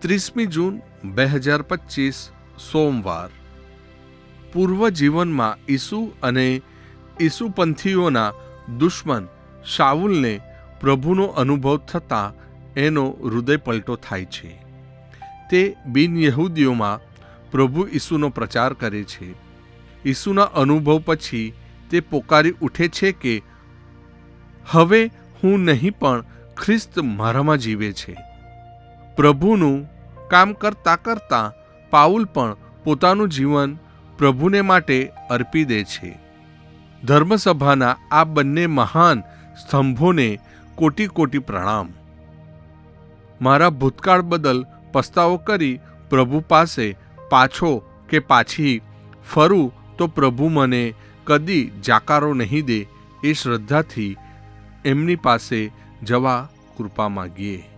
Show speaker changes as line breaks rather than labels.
ત્રીસમી જૂન બે હજાર પચીસ, સોમવાર. પૂર્વ જીવનમાં ઈસુ અને ઈસુપંથીઓના દુશ્મન શાવુલને પ્રભુનો અનુભવ થતાં એનો હૃદય પલટો થાય છે. તે બિન યહૂદીઓમાં પ્રભુ ઈસુનો પ્રચાર કરે છે. ઈસુના અનુભવ પછી તે પોકારી ઉઠે છે કે, હવે હું નહીં પણ ખ્રિસ્ત મારામાં જીવે છે. પ્રભુનું કામ કરતાં કરતાં પાઉલ પણ પોતાનું જીવન પ્રભુને માટે અર્પી દે છે. ધર્મસભાના આ બંને મહાન સ્તંભોને કોટી કોટી પ્રણામ. મારા ભૂતકાળ બદલ પસ્તાવો કરી પ્રભુ પાસે પાછો કે પાછી ફરું તો પ્રભુ મને કદી જાકારો નહીં દે એ શ્રદ્ધાથી એમની પાસે જવા કૃપા માગીએ.